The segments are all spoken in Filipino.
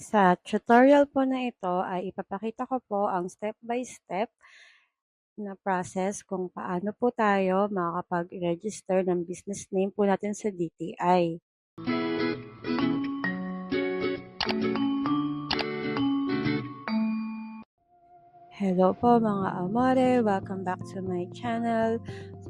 Sa tutorial po na ito ay ipapakita ko po ang step by step na process kung paano po tayo makakapag-register ng business name po natin sa DTI. Hello po mga amore! Welcome back to my channel.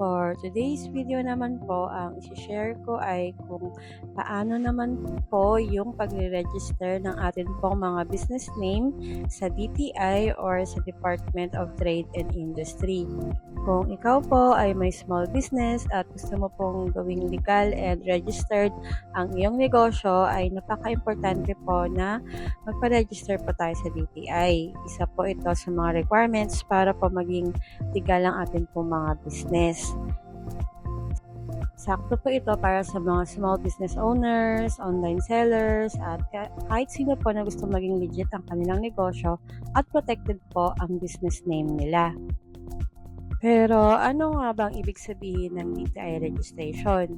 For today's video naman po, ang isi-share ko ay kung paano naman po yung pagre-register ng atin pong mga business name sa DTI or sa Department of Trade and Industry. Kung ikaw po ay may small business at gusto mo pong gawing legal and registered ang iyong negosyo ay napaka-importante po na magpa-register po tayo sa DTI. Isa po ito sa mga requirements para po maging legal ang atin po mga business. Sakto po ito para sa mga small business owners, online sellers, at kahit sino po na gusto maging legit ang kanilang negosyo at protected po ang business name nila. Pero ano nga bang ibig sabihin ng DTI registration?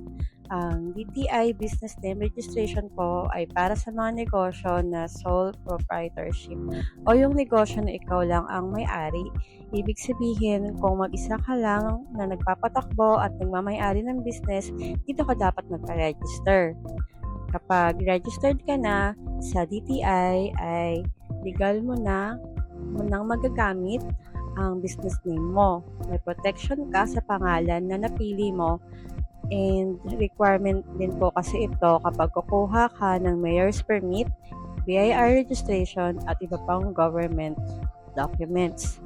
Ang DTI Business Name Registration po ay para sa mga negosyo na sole proprietorship o yung negosyo na ikaw lang ang may-ari. Ibig sabihin, kung mag-isa ka lang na nagpapatakbo at nagmamay-ari ng business, dito ka dapat magpa-register. Kapag registered ka na sa DTI, ay legal mo na mo nang magagamit ang business name mo. May protection ka sa pangalan na napili mo and requirement din po kasi ito kapag kukuha ka ng mayor's permit, BIR registration at iba pang government documents.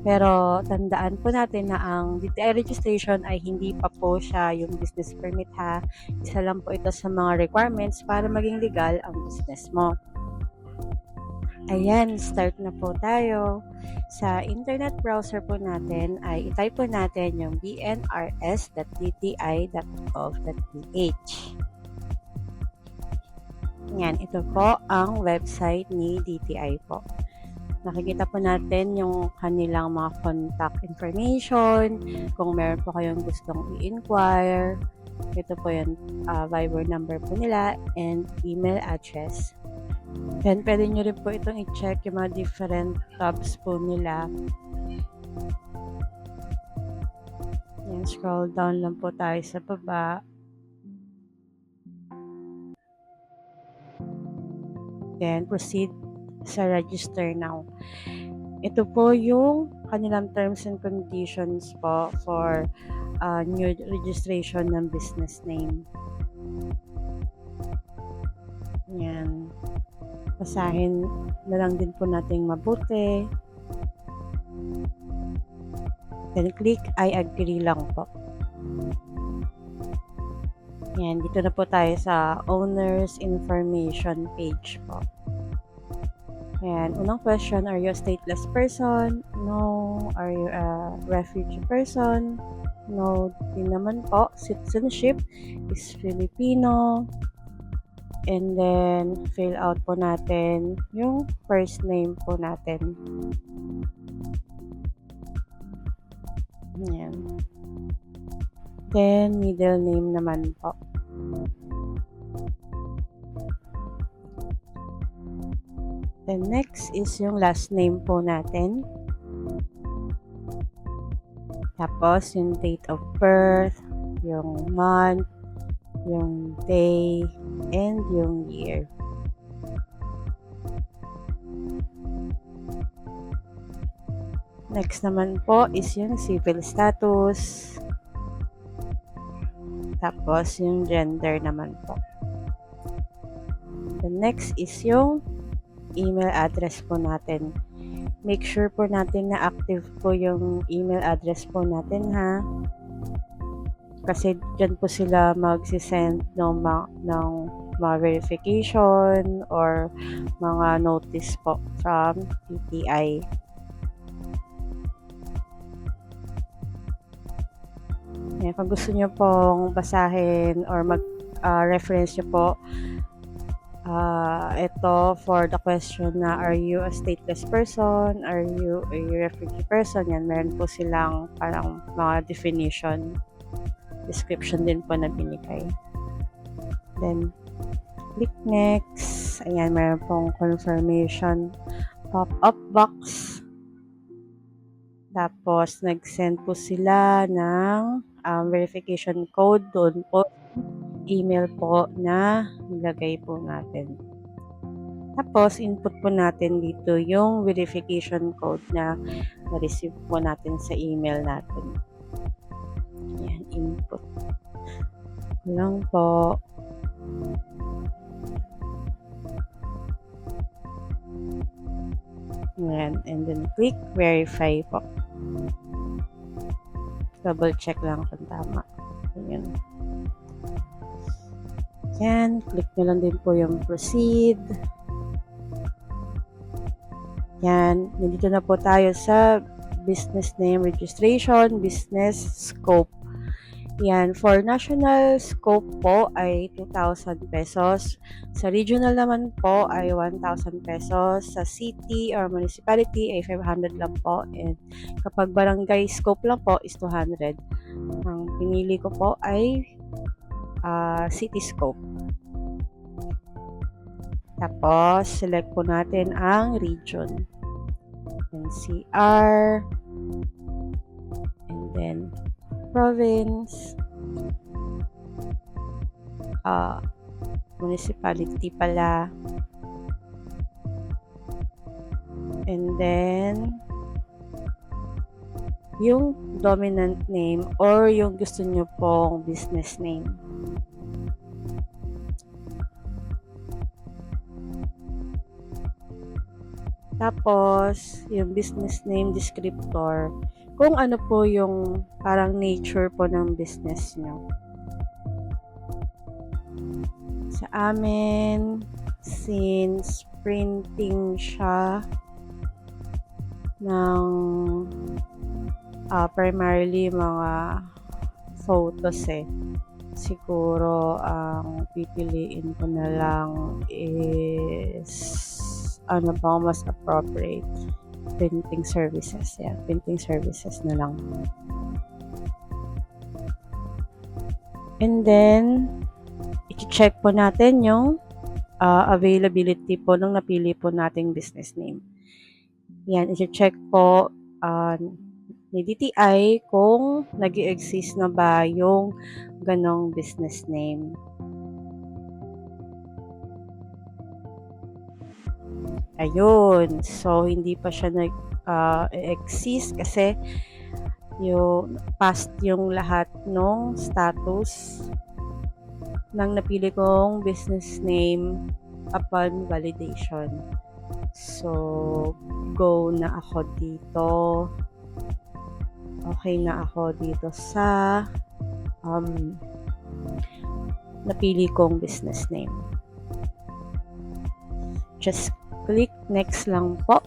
Pero tandaan po natin na ang DTI registration ay hindi pa po siya yung business permit ha. Isa lang po ito sa mga requirements para maging legal ang business mo. Ayan, start na po tayo. Sa internet browser po natin ay itype po natin yung bnrs.dti.gov.ph. Yan, ito po ang website ni DTI po. Nakikita po natin yung kanilang mga contact information, kung meron po kayong gustong i-inquire. Ito po yung uh, Viber number po nila and email address. Then, pwede nyo rin po itong i-check yung mga different tabs po nila. Yan, scroll down lang po tayo sa baba. Then, proceed sa register now. Ito po yung kanilang terms and conditions po for uh, new registration ng business name. Basahin na lang din po nating mabuti. Then, click I agree lang po. Yan, dito na po tayo sa owner's information page po. Ayan, unang question, are you a stateless person? No. Are you a refugee person? No, din naman po. Citizenship is Filipino. And then, fill out po natin yung first name po natin. Ayan. Then, middle name naman po. Then, next is yung last name po natin. Tapos, yung date of birth, yung month, yung day, and yung year. Next naman po is yung civil status. Tapos, yung gender naman po. The next is yung email address po natin. Make sure po natin na active po yung email address po natin ha. Kasi dyan po sila mag-send ng, ng mga verification or mga notice po from TTI. Yan, kung gusto nyo pong basahin or mag-reference uh, nyo po uh, ito for the question na are you a stateless person? Are you a refugee person? Yan, meron po silang parang mga definition description din po na binigay. Then, click next. Ayan, meron pong confirmation pop-up box. Tapos, nag-send po sila ng um, verification code doon po. Email po na nilagay po natin. Tapos, input po natin dito yung verification code na na-receive po natin sa email natin. Ayan, input. Lang po. Ayan, and then click verify po. Double check lang kung tama. Ayan. Yan, click nyo lang din po yung proceed. Yan, nandito na po tayo sa business name registration, business scope. Yan, for national scope po ay 2,000 pesos. Sa regional naman po ay 1,000 pesos. Sa city or municipality ay 500 lang po. And kapag barangay scope lang po is 200. Ang pinili ko po ay uh, city scope. Tapos, select po natin ang region. NCR. And then, province. Uh, municipality pala. And then, yung dominant name or yung gusto nyo pong business name. Tapos, yung business name descriptor, kung ano po yung parang nature po ng business nyo. Sa amin, since printing siya ng uh, primarily mga photos eh. Siguro ang pipiliin ko na lang is ano ba mas appropriate printing services. Yeah, printing services na lang. And then, i-check po natin yung uh, availability po ng napili po nating business name. Yan, i-check po uh, ni DTI kung nag exist na ba yung ganong business name. Ayun. So, hindi pa siya nag-exist uh, kasi yung past yung lahat ng status ng napili kong business name upon validation. So, go na ako dito. Okay na ako dito sa um, napili kong business name. Just click next lang po.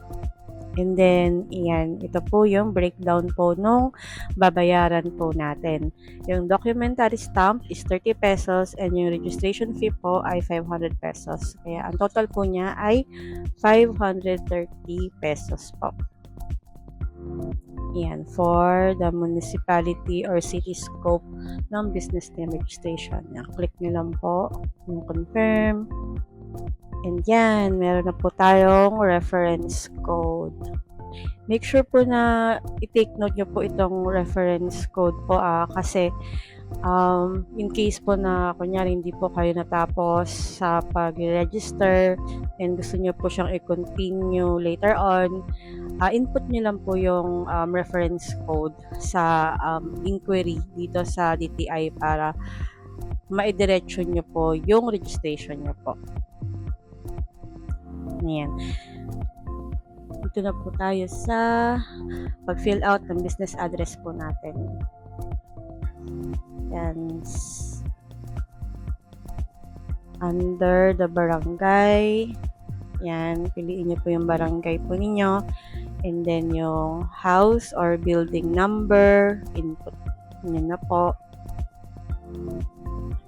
And then, iyan, ito po yung breakdown po nung babayaran po natin. Yung documentary stamp is 30 pesos and yung registration fee po ay 500 pesos. Kaya ang total po niya ay 530 pesos po. Yan, for the municipality or city scope ng business name registration. Click nyo lang po yung confirm. And yan, meron na po tayong reference code. Make sure po na i-take note nyo po itong reference code po ah, kasi um, in case po na kunyari hindi po kayo natapos sa pag-register and gusto nyo po siyang i-continue later on, uh, input nyo lang po yung um, reference code sa um, inquiry dito sa DTI para maidiretso nyo po yung registration nyo po. Ayan. Dito na po tayo sa pag-fill out ng business address po natin. Yan. Under the barangay. Yan. Piliin nyo po yung barangay po ninyo. And then yung house or building number. Input nyo na po.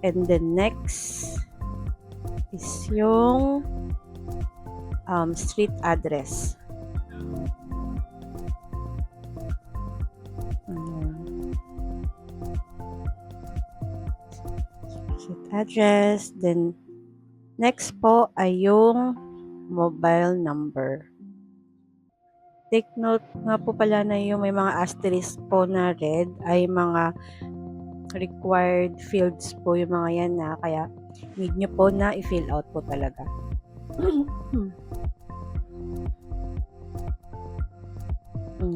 And then next is yung um, street address. Street address, then Next po ay yung mobile number. Take note nga po pala na yung may mga asterisk po na red ay mga required fields po yung mga yan na kaya need nyo po na i-fill out po talaga.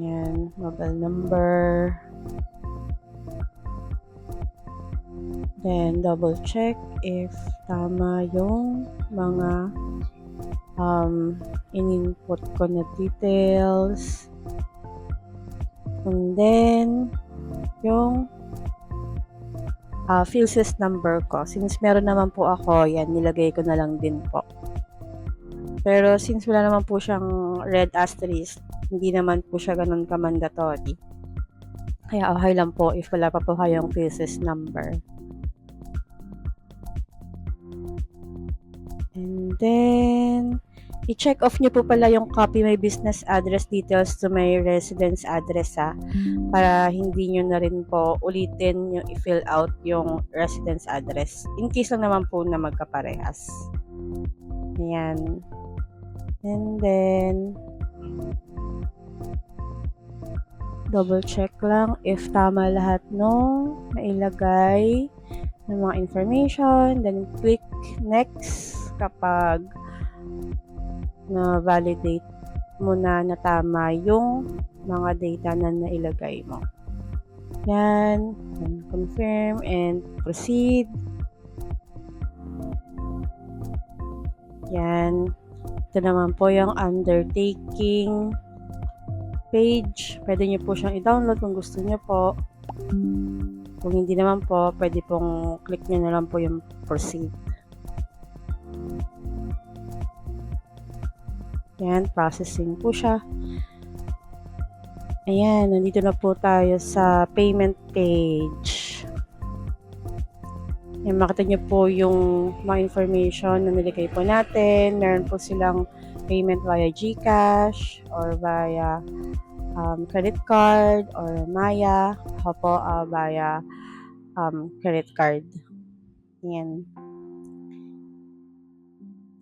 Ayan, mobile number. Then, double check if tama yung mga um, in-input ko na details. And then, yung uh, PhilSys number ko. Since meron naman po ako, yan, nilagay ko na lang din po. Pero since wala naman po siyang red asterisk, hindi naman po siya ganun ka-mandatory. Kaya okay lang po if wala pa po kayong PhilSys number. And then, i-check off nyo po pala yung copy my business address details to my residence address ha. Para hindi nyo na rin po ulitin yung i-fill out yung residence address. In case lang naman po na magkaparehas. Ayan. And then, double check lang if tama lahat no nailagay ng mga information. Then, click next kapag na-validate mo na na tama yung mga data na nailagay mo. Yan. Confirm and proceed. Yan. Ito naman po yung undertaking page. Pwede nyo po siyang i-download kung gusto nyo po. Kung hindi naman po, pwede pong click nyo na lang po yung proceed. Yan, processing po siya. Ayan, nandito na po tayo sa payment page. Yan, makita nyo po yung mga information na niligay po natin. Meron po silang payment via GCash or via um, credit card or Maya. Ako po uh, via um, credit card. Yan.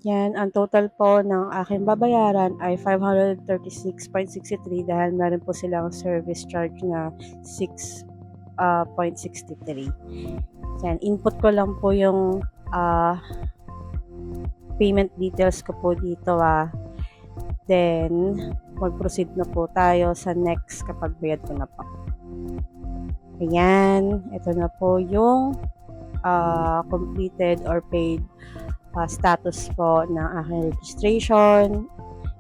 Yan, ang total po ng aking babayaran ay 536.63 dahil meron po silang service charge na 6.63. Yan, input ko lang po yung uh, payment details ko po dito ah. Then, mag-proceed na po tayo sa next kapag bayad ko na po. Ayan, ito na po yung uh, completed or paid uh, status po ng aking registration.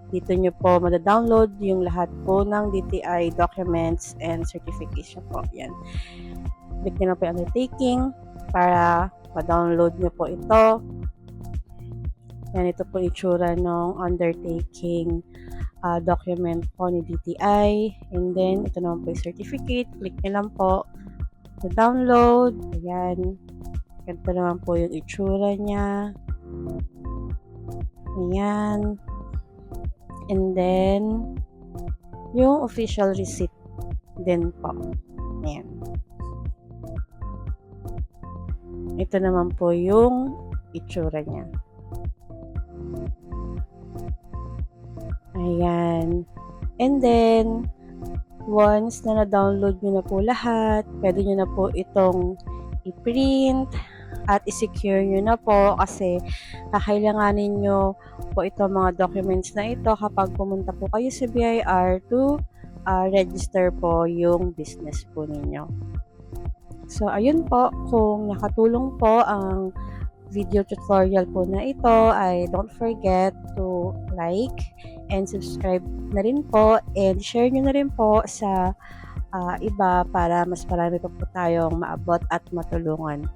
Dito nyo po mada-download yung lahat po ng DTI documents and certification po. Yan. Click nyo po yung undertaking para ma-download nyo po ito. Yan, ito po itsura ng undertaking uh, document po ni DTI. And then, ito naman po yung certificate. Click nyo lang po sa download. Ayan. Ganito naman po yung itsura niya. Ayan. And then, yung official receipt din po. Ayan. Ito naman po yung itsura niya. Ayan. And then, once na na-download nyo na po lahat, pwede nyo na po itong i-print at i-secure nyo na po kasi kakailanganin nyo po itong mga documents na ito kapag pumunta po kayo sa BIR to uh, register po yung business po ninyo. So, ayun po, kung nakatulong po ang video tutorial po na ito ay don't forget to like and subscribe na rin po and share nyo na rin po sa uh, iba para mas marami pa po tayong maabot at matulungan.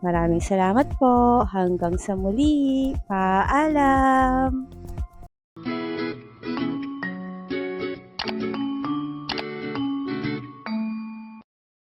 Maraming salamat po. Hanggang sa muli. Paalam!